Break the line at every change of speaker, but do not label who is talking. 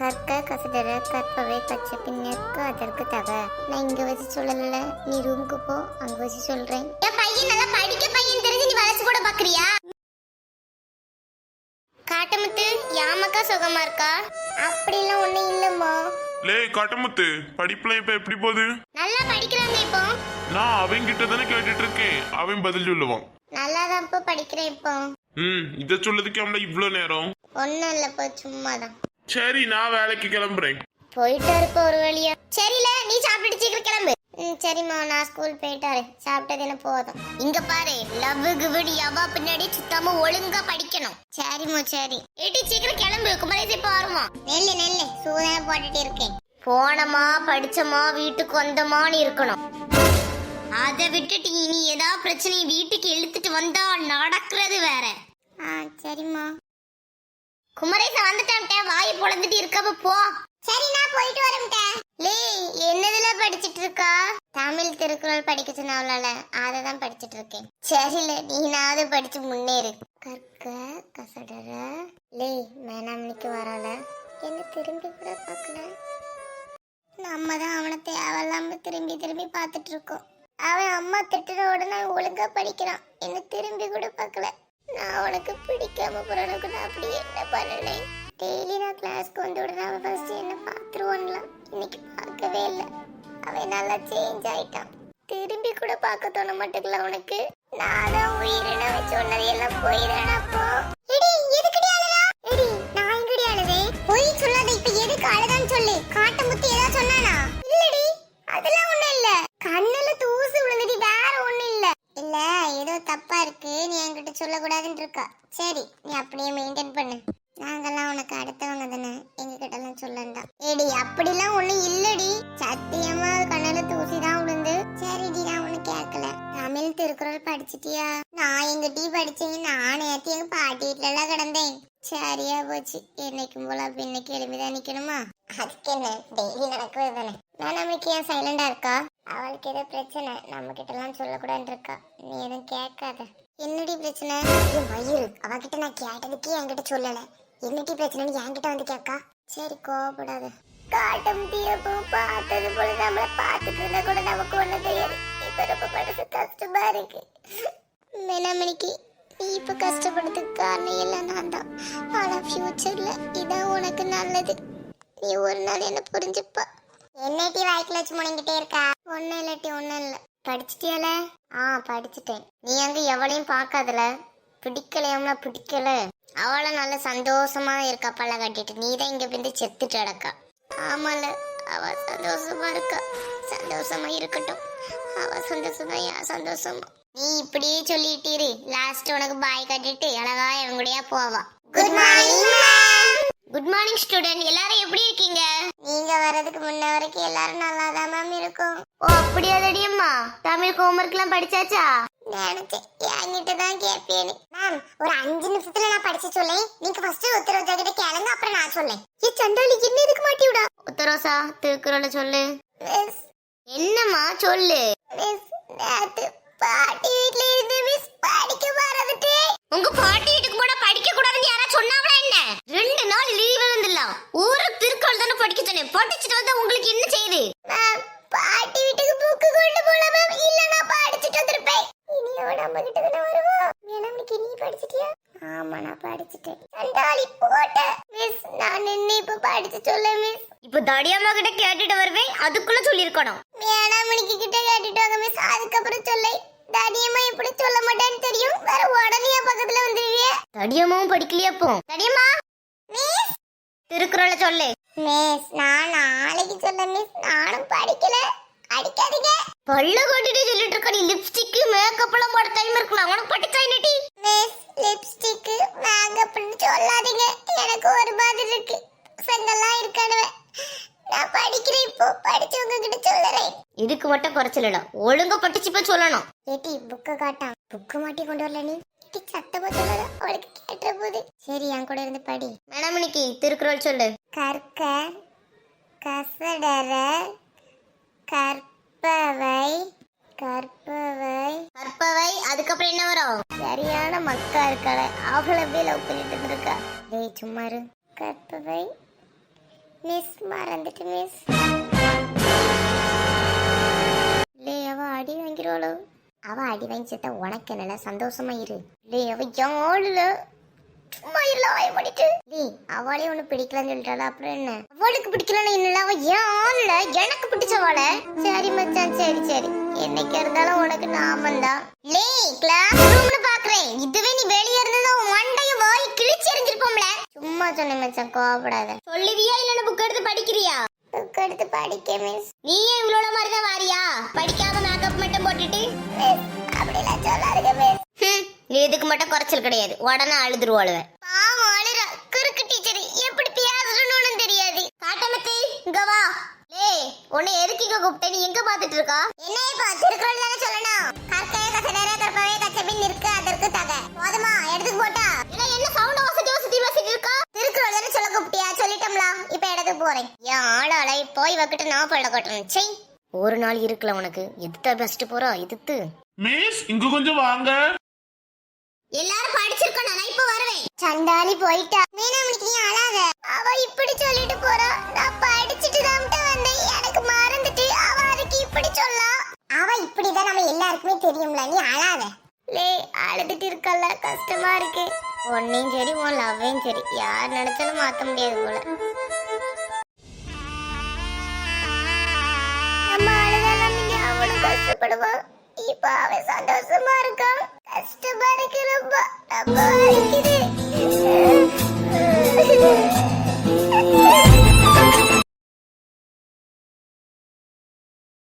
கற்க கசடர கற்பவை பச்சை பின்னற்கு அதற்கு தக. நான் இங்க வச்சு சொல்லல நீ ரூமுக்கு போ அங்க வச்சு சொல்றேன். என் பையன் நல்லா படிக்க பையன் தெரிஞ்சு நீ வளர்ச்சி கூட பாக்குறியா காட்டமுத்து யாமக்கா சுகமா இருக்கா? அப்படிலாம் ஒண்ணும் இல்லம்மா.
லே கட்டமுத்து படிப்புல இப்ப எப்படி போகுது?
நல்லா படிக்கிறாங்க இப்போ.
நான் அவன் கிட்ட தானே கேட்டுட்டு இருக்கேன் அவன் பதில் சொல்லுவான்.
நல்லா தான் இப்போ படிக்கிறேன் இப்போ.
ம் இத சொல்லதுக்கு அவன இவ்ளோ நேரம்?
ஒன்றும் இல்லைப்பா சும்மா தான்
சரி நான் வேலைக்கு கிளம்புறேன்.
போயிட்டாரு இப்போ ஒரு வழியா. சரில நீ சாப்பிட்டு சீக்கிரம் கிளம்பு. ம் சரிம்மா நான் ஸ்கூல் போயிட்டாரு சாப்பிட்டது என்ன போதும். இங்க பாரு லவ் கிவிடு எவா பின்னாடி சுத்தாம ஒழுங்கா படிக்கணும். சரிம்மா சரி. எட்டி சீக்கிரம் கிளம்பு குமரேசி பாருமா வருமா? நெல்லு நெல்லு சூதான போட்டுட்டு இருக்கேன். போனமா படிச்சமா வீட்டுக்கு வந்தமான்னு இருக்கணும். அதை விட்டுட்டு இனி ஏதாவது பிரச்சனை வீட்டுக்கு இழுத்துட்டு வந்தா நடக்கிறது வேற. ஆ சரிம்மா. குமரேசன் வந்துட்டான்ட்டேன் வாய் பொழந்துட்டு இருக்கப்ப போ. சரி நான் போயிட்டு வரேன்ட்டேன் லே என்னதுல படிச்சிட்டு இருக்கா தமிழ் திருக்குறள் படிக்க சொன்னவளால அதை தான் படிச்சிட்டு இருக்கேன் சரில நீனாவது படிச்சு முன்னேறு. கற்க கசடற. லே மேனாமணிக்கு வரல என்ன திரும்பி கூட பார்க்கல? நம்ம தான் அவனை தேவையில்லாம திரும்பி திரும்பி பார்த்துட்டு இருக்கோம் அவன் அம்மா திட்டுற உடனே ஒழுங்கா படிக்கிறான். என்ன திரும்பி கூட பார்க்கல. நான் உனக்கு பிடிக்காம போறவனுக்கு நான் அப்படி என்ன பண்ணனேன் டெய்லி நான் கிளாஸ்க்கு வந்து உடனே அவன் ஃபர்ஸ்ட் என்ன பார்த்துருவான்லாம். இன்னைக்கு பார்க்கவே இல்லை. அவன் நல்லா சேஞ்ச் ஆயிட்டான். திரும்பி கூட பார்க்க தோண மாட்டேங்கல உனக்கு? நான் தான் உயிரின வச்சு சொன்னதையெல்லாம் போயிடறேன் அப்போ எடி எதுக்குடி அழுறா எடி நான் எங்கடி அழுதே பொய் சொல்லாத இப்ப எதுக்கு அழுதான்னு சொல்லு. காட்ட முத்தி ஏதாவது சொன்னானா? இல்லடி அதெல்லாம் ஒண்ணும் இல்ல. கண்ணுல தூசு விழுந்துடி வேற ஒண்ணும் இல்ல. இல்ல ஏதோ தப்பா இருக்கு. நீ என்கிட்ட சொல்லக்கூடாதுன்னு இருக்கா. சரி நீ அப்படியே மெயின்டைன் பண்ணு. நாங்கெல்லாம் உனக்கு அடுத்தவங்க தானே. எங்க எல்லாம் சொல்லண்டா. ஏடி அப்படிலாம் ஒண்ணும் இல்லடி. சத்தியமா கண்ணுல தூசி தான் விழுந்து சரிடி நான் ஒண்ணு கேட்கல தமிழ் திருக்குறள் படிச்சிட்டியா? நான் எங்க டீ படிச்சேன்? நான் நேத்து எங்க பாட்டி வீட்டுல கிடந்தேன். சரியா போச்சு. என்னைக்கும் போல அப்ப இன்னைக்கு எழுப்பிதான் நிக்கணுமா? அதுக்கு என்ன? டெய்லி நடக்குது தானே மேனமைக்கு ஏன் சைலண்டா இருக்கா? அவளுக்கு ஏதோ பிரச்சனை. நம்ம கிட்ட எல்லாம் சொல்லக்கூடாதுன்னு இருக்கா நீ எதுவும் கேட்காத. என்னடி பிரச்சனை? மயூர் அவகிட்ட நான் கேட்டதுக்கே என்கிட்ட சொல்லல. என்னடி பிரச்சனைன்னு என்கிட்ட வந்து கேட்கா? சரி கோவப்படாத காட்டும் தீரப்போ பார்த்தது போல நம்மள பார்த்துட்டு இருந்தா கூட நமக்கு ஒண்ணு தெரியாது. இப்ப ரொம்ப படுத்து கஷ்டமா இருக்கு. மேனாமணிக்கு நீ இப்ப கஷ்டப்படுறதுக்கு காரணம் எல்லாம் நான் தான். ஆனா ஃபியூச்சர்ல இதான் உனக்கு நல்லது. நீ ஒரு நாள் என்ன புரிஞ்சுப்பா? என்னட்டி வாய்க்குல வச்சு முணங்கிட்டே இருக்கா? ஒன்னும் இல்லாட்டி ஒன்னும் இல்ல. படிச்சிட்டியால? ஆ படிச்சிட்டேன். நீ அங்க எவளையும் பார்க்காதல? பிடிக்கலையாம்ல பிடிக்கல. அவளை நல்ல சந்தோஷமா இருக்கா பல்ல கட்டிட்டு. நீ தான் இங்க வந்து செத்துட்டு அடக்கா ஆமால அவ சந்தோஷமா இருக்கா. சந்தோஷமா இருக்கட்டும். அவ சந்தோஷம் தான் என் சந்தோஷமா. நீ இப்படியே சொல்லிட்டீரு. லாஸ்ட் உனக்கு பாய் கட்டிட்டு அழகா இவங்க கூடயா போவா. Good morning good morning student எல்லாரும் எப்படி இருக்கீங்க? நீங்க வர்றதுக்கு முன்ன வரைக்கும் எல்லாரும் நல்லா தான் மேம் இருக்கும். ஓ அப்படியா தடியம்மா? தமிழ் ஹோம்ஒர்க் எல்லாம் படிச்சாச்சா? நினைச்சேன். என்கிட்ட தான் கேட்பேன்னு மேம் ஒரு அஞ்சு நிமிஷத்துல நான் படிச்சு சொல்லேன் நீங்க ஃபர்ஸ்ட் உத்தரவு கிட்ட கேளுங்க அப்புறம் நான் சொல்லேன் ஏ சண்டாளி என்ன இதுக்கு மாட்டி விடா? உத்தரவுசா திருக்குறளை சொல்லு. என்னம்மா சொல்லு. மிஸ் நேத்து பாட்டி வீட்ல இருந்து மிஸ் படிக்க மறந்துட்டு உங்க பாட்டி வீட்டுக்கு போனா படிக்க கூடாதுன்னு யாரா சொன்னாங்களா என்ன? ரெண்டு நாள் லீவ் இருந்துல்ல ஒரு திருக்குறள் தானே படிக்க சொன்னேன். படிச்சுட்டு வந்தா உங்களுக்கு என்ன செய்யுது நம்ம கிட்ட தானே வருவா எனக்கு நீ படிச்சிட்டியா? ஆமா நான் படிச்சிட்டேன். சண்டாளி போட்ட மிஸ் நான் நின்னு இப்ப படிச்சு சொல்ல மிஸ்
இப்போ தடியம்மா கிட்ட கேட்டுட்டு வருவேன். அதுக்குள்ள சொல்லியிருக்கணும்.
மேடாமணிக்கு கிட்ட கேட்டுட்டு வாங்க மிஸ் அதுக்கப்புறம் சொல்லை. தடியம்மா இப்படி சொல்ல மாட்டேன்னு தெரியும். வேற உடனே பக்கத்துல வந்துருவிய.
தடியம்மாவும் படிக்கலையா அப்போ தடியம்மா
மிஸ்
திருக்குறளை சொல்லு.
மிஸ் நான் நாளைக்கு சொல்ல மிஸ் நானும் படிக்கல. அடிக்காதீங்க.
பல்ல கொட்டிட்டு சொல்லிட்டு இருக்க நீ லிப்ஸ்டிக் மேக்கப் எல்லாம் போட டைம் இருக்கலாம் உனக்கு படிச்சா என்னடி?
மிஸ் லிப்ஸ்டிக் மேக்கப்னு சொல்லாதீங்க. எனக்கு ஒரு மாதிரி இருக்கு. செங்கல்லாம் இருக்கானுவ நான் படிக்கிறேன் இப்போ. படிச்சவங்க கிட்ட சொல்லுறேன்.
இதுக்கு மட்டும் குறைச்சல் இல்ல ஒழுங்கா படிச்சு இப்ப சொல்லணும்.
ஏட்டி புக்க காட்டான். புக்கு மாட்டி கொண்டு வரல நீ? சத்தமா சொல்லல அவளுக்கு கேட்டுற போது. சரி என் கூட இருந்து படி.
மேடமணிக்கு திருக்குறள் சொல்லு.
கற்க கசடர கற்பவை கற்பவை.
கற்பவை அதுக்கப்புறம் என்ன வரும்?
சரியான மக்கா இருக்காள அவளை போய் லவ் பண்ணிட்டு இருந்திருக்கா. டேய் சும்மா இரு. கற்பவை. மிஸ் மறந்துட்டு மிஸ் லே அவ அடி வாங்கிறோளோ அவ அடி வாங்கி உனக்கு என்னல சந்தோஷமா இரு. லே அவ யாழுல சும்மா இல்ல வாய பண்ணிட்டு லே அவளே ஒண்ணு பிடிக்கலன்னு சொல்லிட்டாளா? அப்புறம் என்ன? அவளுக்கு பிடிக்கலன்னு என்னல அவ ஏன் ஆள்ல பிடிச்சவாள சரி மச்சான் சரி சரி. என்னைக்கு இருந்தாலும் உனக்கு நாமந்தான்
லே கிளாஸ் ரூம்னு பாக்குறேன். இதுவே நீ வெளிய இருந்ததா மண்டைய வாய் கிழிச்சு எறிஞ்சிருப்போம்ல
சும்மா சொன்னேன் மச்சான் கோவப்படாத.
சொல்லுவியா? இல்ல புக் எடுத்து படிக்கிறியா?
புக் எடுத்து படிக்க மிஸ்
நீ ஏன் இவளோட மாதிரி தான் வாரியா? படிக்காம மேக்கப் மட்டும் போட்டுட்டு?
அப்படிலாம் சொல்லாருங்க மிஸ்
நீ இதுக்கு மட்டும் குறைச்சல் கிடையாது. உடனே அழுதுருவாளுவ பாவம் அழுறா. குறுக்கு டீச்சர் எப்படி பேசணும்னு தெரியாது. காட்டமத்தி இங்க வா. லே உன்னை எதுக்கு கூப்பிட்டேன் நீ எங்க பாத்துட்டு இருக்கா?
என்ன இப்போ திருக்குறள் தானே சொல்லணும். கற்கவே கசடர கற்பவே கச்சபின் நிற்க அதற்கு தக. போதுமா? எடுத்துக்கு போட்டா?
இல்ல என்ன சவுண்ட் வசதி வசதி வசதி இருக்கா?
திருக்குறள் தானே சொல்ல கூப்பிட்டியா? சொல்லிட்டோம்ல. இப்ப இடத்துக்கு போறேன்.
என் ஆளாளை போய் வக்கிட்டு நான் பல்ல கட்டணும் சை ஒரு நாள் இருக்குல்ல உனக்கு. எதுத்தா பெஸ்ட் போறா? எதுத்து
மிஸ் இங்க கொஞ்சம் வாங்க.
எல்லாரும் படிச்சிருக்கோம் நான் இப்ப வருவேன்.
சண்டாளி போயிட்டா. மீனாமணிக்கு நீ அழாத அவ இப்படி சொல்லிட்டு போறா. நான் படிச்சுட்டு தான் வந்தேன். எனக்கு மறந்துட்டு. எதுக்கு இப்படி சொல்லா. அவ இப்படிதான் நம்ம எல்லாருக்குமே தெரியும்ல நீ அழாத. லே அழுதுட்டு இருக்கல கஷ்டமா இருக்கு. உன்னையும் சரி உன் லவ்வையும் சரி யார் நினைச்சாலும் மாத்த முடியாது போல. நம்ம அழுதாலும் நீங்க கஷ்டப்படுவான் இப்ப அவன் சந்தோஷமா இருக்கான் கஷ்டமா இருக்கு ரொம்ப. ரொம்ப